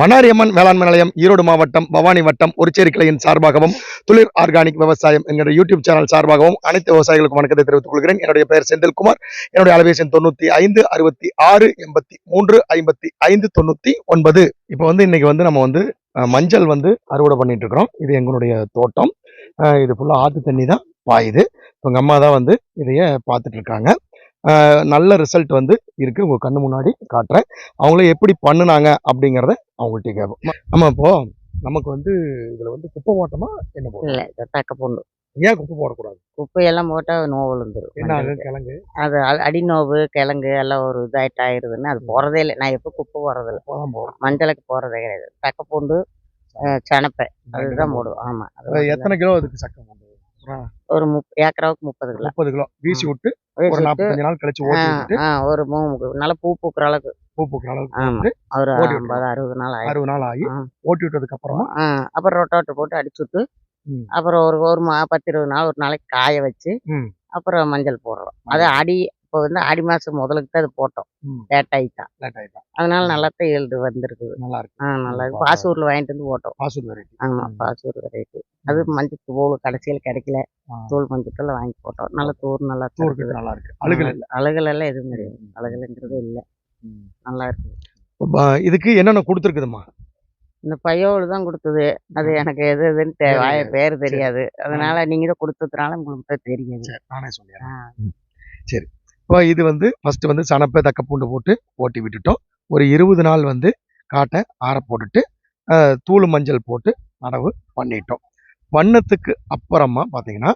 பனாரியம்மன் வேளாண்மை நிலையம் ஈரோடு மாவட்டம் பவானி வட்டம் ஒருச்சேரி கிளையின் சார்பாகவும் துளிர் ஆர்கானிக் விவசாயம் என்கிற யூடியூப் சேனல் சார்பாகவும் அனைத்து விவசாயிகளுக்கும் வணக்கத்தை தெரிவித்துக் கொள்கிறேன். என்னுடைய பெயர் செந்தில்குமார். என்னுடைய அலைபேசி எண் தொண்ணூத்தி ஐந்து அறுபத்தி ஆறு எண்பத்தி மூன்று ஐம்பத்தி ஐந்து தொண்ணூத்தி ஒன்பது. இப்போ வந்து இன்னைக்கு வந்து நம்ம வந்து மஞ்சள் வந்து அறுவடை பண்ணிட்டு இருக்கிறோம். இது எங்களுடைய தோட்டம். இது ஃபுல்லாக ஆற்று தண்ணி தான் பாயுது. இப்போ எங்கள் அம்மா தான் வந்து இதைய பார்த்துட்டு இருக்காங்க. நல்ல ரிசல்ட் வந்து இருக்கு. உங்க கண்ணு முன்னாடி காட்டுறேன். அவங்களே எப்படி பண்ணுனாங்க அப்படிங்கிறத அவங்கள்ட்ட கேட்போம். நம்ம இப்போ நமக்கு வந்து இதுல வந்து குப்பை போட்டோமா என்ன இது தக்க பூண்டு ஏன் குப்பை போடக்கூடாது? குப்பையெல்லாம் போட்டா நோவு என்ன மஞ்சளுக்கு. கிழங்கு? அது அ- அடிநோவு கிழங்கு எல்லாம் ஒரு இதாயிட்டு ஆயிருதுன்னு அது போறதே இல்லை. நான் எப்போ குப்பை போடும் மஞ்சளுக்கு போறதே கிடையாது. தக்க பூண்டு அஹ், சணப்பை அதுதான் போடுவோம். ஆமா. அது அது எத்தனை கிலோ அதுக்கு சக்கம் ஒரு முப் ஏக்கராவுக்கு முப்பது கிலோ. முப்பது கிலோ. வீசி விட்டு ஒரு நாற்பத்தஞ்சு நாள் கழிச்சு ஓட்டி ஒரு மூணு நல்லா பூ பூக்குற அளவுக்கு. பூ பூக்கிற அளவுக்கு ஒரு. ஐம்பது அறுபது நாள் ஆயிடும். அறுபது நாள் ஆகி. ஓட்டி விட்டதுக்கு அப்புறமா அப்புறம் ரொட்டோட்டர் போட்டு அடிச்சுட்டு ம். அப்புறம் ஒரு ஒரு மா பத்து இருபது நாள் ஒரு நாளைக்கு காய வச்சு. அப்புறம் மஞ்சள் போடுறோம். அது அடி இப்போ வந்து ஆடி மாசம் முதலுக்கு தான் அது போட்டோம். லேட் ஆயிட்டா. அதனால நல்லா தான் எழுது வந்திருக்குது. நல்லா இருக்கு ஆ நல்லா இருக்கு. பாசூர்ல வாங்கிட்டு வந்து போட்டோம். பாசூர் வெரைட்டி ஆமா ம். பாசூர் வெரைட்டி அது மஞ்சள் தூள் கடைசியில் கிடைக்கல. தூள் மஞ்சள் வாங்கி போட்டோம். நல்ல தூர் நல்லா இருக்குது. நல்லா இருக்கு அழுகல் இல்ல. அழுகல் எல்லாம் எதுவும் கிடையாது. அழுகல்ங்கிறது இல்லை. நல்லா இருக்கு. இப்ப இதுக்கு என்னென்ன கொடுத்துருக்குதுமா இந்த பையோடு தான் கொடுத்தது. அது எனக்கு எது எதுன்னு. வாய பேர் தெரியாது. அதனால நீங்க தான் கொடுத்ததுனால உங்களுக்கு தெரியாது. நானே சொல்லிடுறேன். சரி. இப்போ இது வந்து ஃபஸ்ட்டு வந்து சனப்பை தக்க பூண்டு போட்டு ஓட்டி விட்டுட்டோம். ஒரு இருபது நாள் வந்து காட்டை ஆற போட்டுட்டு தூள் மஞ்சள் போட்டு நடவு பண்ணிட்டோம். பண்ணத்துக்கு அப்புறமா பார்த்தீங்கன்னா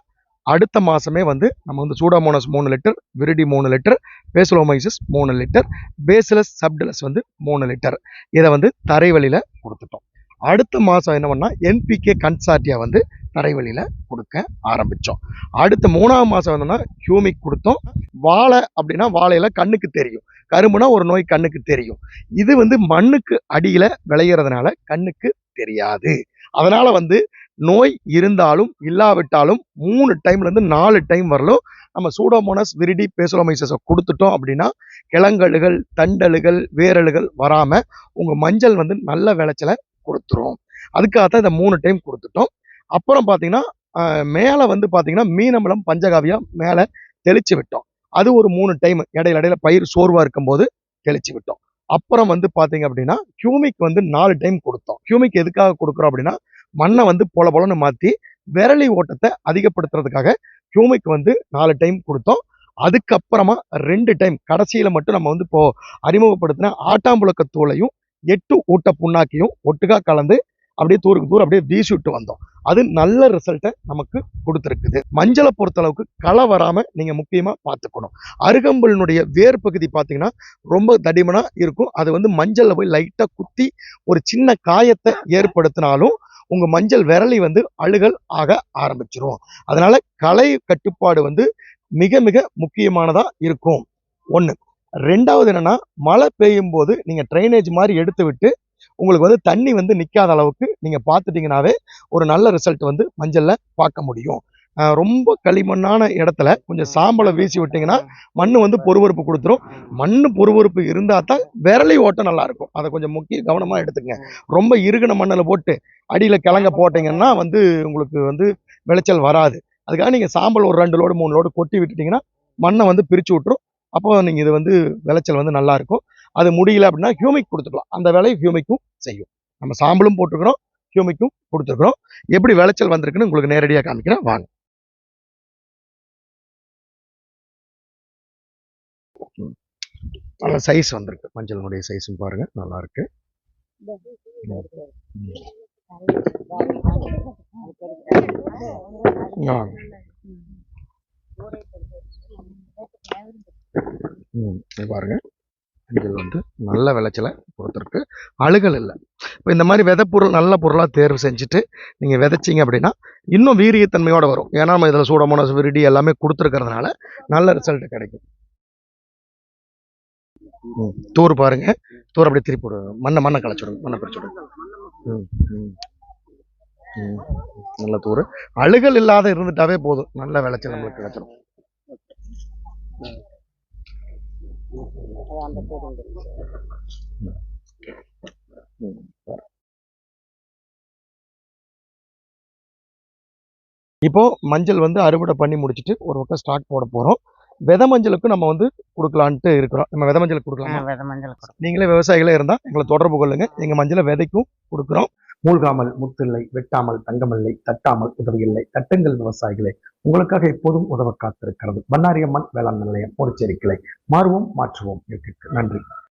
அடுத்த மாதமே வந்து நம்ம வந்து சூடாமோனஸ் மூணு லிட்டர் விரிடி மூணு லிட்டர் பேசுலோமைசஸ் மூணு லிட்டர் பேசிலஸ் சப்டிலஸ் வந்து மூணு லிட்டர். இதை வந்து தரைவழியில் கொடுத்துட்டோம். அடுத்த மாதம் என்ன பண்ணால் என்பிகே கன்சார்டியா வந்து தரைவழியில கொடுக்க ஆரம்பித்தோம் அடுத்த மூணாவது மாதம் என்னன்னா ஹியூமிக் கொடுத்தோம். வாழை அப்படின்னா வாழையில் கண்ணுக்கு தெரியும். கரும்புனா ஒரு நோய் கண்ணுக்கு தெரியும். இது வந்து மண்ணுக்கு அடியில் விளையிறதுனால கண்ணுக்கு தெரியாது. அதனால் வந்து நோய் இருந்தாலும் இல்லாவிட்டாலும் மூணு டைம்லேருந்து நாலு டைம் வரலும் நம்ம சூடோமோனஸ் விரிடி பேசுலோமைசஸை கொடுத்துட்டோம் அப்படின்னா கிழங்கழுகள் தண்டலுகள் வேரலுகள் வராமல் உங்கள் மஞ்சள் வந்து நல்ல விளைச்சலை கொடுத்துரும். அதுக்காக தான் இந்த மூணு டைம் கொடுத்துட்டோம். அப்புறம் பார்த்தீங்கன்னா மேலே வந்து பார்த்தீங்கன்னா மீனம்பலம் பஞ்சகாவியம் மேலே தெளிச்சு விட்டோம். அது ஒரு மூணு டைம் இடையில இடையில பயிர் சோர்வாக இருக்கும்போது தெளிச்சு விட்டோம். அப்புறம் வந்து பார்த்தீங்க அப்படின்னா கியூமிக் வந்து நாலு டைம் கொடுத்தோம். கியூமிக் எதுக்காக கொடுக்குறோம் அப்படின்னா மண்ணை வந்து பொல பொலன்னு மாற்றி விரலி ஓட்டத்தை அதிகப்படுத்துறதுக்காக கியூமிக் வந்து நாலு டைம் கொடுத்தோம். அதுக்கப்புறமா ரெண்டு டைம் கடைசியில் மட்டும் நம்ம வந்து இப்போ அறிமுகப்படுத்தின ஆட்டாம்புழக்க தூளையும் எட்டு ஊட்ட புண்ணாக்கையும் ஒட்டுக்கா கலந்து அப்படியே தூருக்கு தூரம் அப்படியே வீசி விட்டு வந்தோம். அது நல்ல ரிசல்ட்டை நமக்கு கொடுத்துருக்குது. மஞ்சளை பொறுத்தளவுக்கு களை வராமல் நீங்கள் முக்கியமாக பார்த்துக்கணும். அருகம்புலினுடைய வேர் பகுதி பார்த்தீங்கன்னா ரொம்ப தடிமனாக இருக்கும். அது வந்து மஞ்சளில் போய் லைட்டாக குத்தி ஒரு சின்ன காயத்தை ஏற்படுத்தினாலும் உங்கள் மஞ்சள் விரலி வந்து அழுகல் ஆக ஆரம்பிச்சிரும். அதனால் களை கட்டுப்பாடு வந்து மிக மிக முக்கியமானதாக இருக்கும். ஒன்று ரெண்டாவது என்னென்னா மழை பெய்யும் போது நீங்கள் ட்ரைனேஜ் மாதிரி எடுத்து விட்டு உங்களுக்கு வந்து தண்ணி வந்து நிக்காத அளவுக்கு நீங்க பார்த்துட்டீங்கன்னாவே ஒரு நல்ல ரிசல்ட் வந்து மஞ்சள்ல பார்க்க முடியும். ரொம்ப களிமண்ணான இடத்துல கொஞ்சம் சாம்பலை வீசி விட்டீங்கன்னா மண்ணு வந்து பொறுவொறுப்பு கொடுத்துரும். மண்ணு பொறுவொறுப்பு இருந்தா தான் விரலி ஓட்டம் நல்லா இருக்கும். அதை கொஞ்சம் முக்கிய கவனமா எடுத்துக்கங்க. ரொம்ப இறுகின மண்ணில் போட்டு அடியில கிழங்க போட்டீங்கன்னா வந்து உங்களுக்கு வந்து விளைச்சல் வராது. அதுக்காக நீங்க சாம்பல் ஒரு ரெண்டு லோடு மூணு லோடு கொட்டி விட்டுட்டீங்கன்னா மண்ணை வந்து பிரிச்சு விட்டுரும். அப்போ நீங்க இது வந்து விளைச்சல் வந்து நல்லா இருக்கும். அது முடியல அப்படின்னா ஹியூமிக் கொடுத்துக்கலாம். அந்த வேலையை ஹியூமிக்கும் செய்யும். நம்ம சாம்பலும் போட்டுக்கிறோம் ஹியூமிக்கும் கொடுத்துருக்குறோம். எப்படி விளைச்சல் வந்திருக்குன்னு உங்களுக்கு நேரடியாக காமிக்கிறேன். வாங்க. ம். நல்ல சைஸ் வந்திருக்கு. மஞ்சளுடைய சைஸும் பாருங்க. நல்லா இருக்கு. ம், பாருங்க. மஞ்சள் வந்து நல்ல விளைச்சலை கொடுத்துருக்கு அழுகல் இல்லை. இப்போ இந்த மாதிரி விதை பொருள் நல்ல பொருளாக தேர்வு செஞ்சுட்டு நீங்கள் விதைச்சிங்க அப்படின்னா இன்னும் வீரியத்தன்மையோட வரும். ஏன்னா நம்ம இதில் சூடமோனஸ் விரிடி எல்லாமே கொடுத்துருக்கறதுனால நல்ல ரிசல்ட் கிடைக்கும். ம், தூர் பாருங்க. தூர் அப்படியே திருப்பி விடுவோம் மண்ணை மண்ணை களைச்சிடுங்க மண்ணை பிடிச்சிடுங்க ம், ம், ம். நல்ல தூர். அழுகல் இல்லாத இருந்துட்டாவே போதும். நல்ல விளைச்சல் நம்மளுக்கு கிடைச்சிடும் இப்போ மஞ்சள் வந்து அறுவடை பண்ணி முடிச்சுட்டு ஒரு பக்கம் ஸ்டாக் போட போகிறோம் வித மஞ்சளுக்கு நம்ம வந்து கொடுக்கலான்ட்டு இருக்கிறோம். நம்ம வித மஞ்சளுக்கு கொடுக்கலாம்? வித மஞ்சள் நீங்களே விவசாயிகளே இருந்தால் எங்களை தொடர்பு கொள்ளுங்க. எங்கள் மஞ்சளை விதைக்கும் கொடுக்குறோம். மூழ்காமல் முத்தில்லை வெட்டாமல் தங்கமில்லை தட்டாமல் உதவியில்லை. தட்டுங்கள் விவசாயிகளே. உங்களுக்காக எப்போதும் உதவ காத்திருக்கிறது. பன்னாரியம்மன் வேளாண் நிலையம் ஒரு கிளை. மாறுவோம் மாற்றுவோம். நன்றி.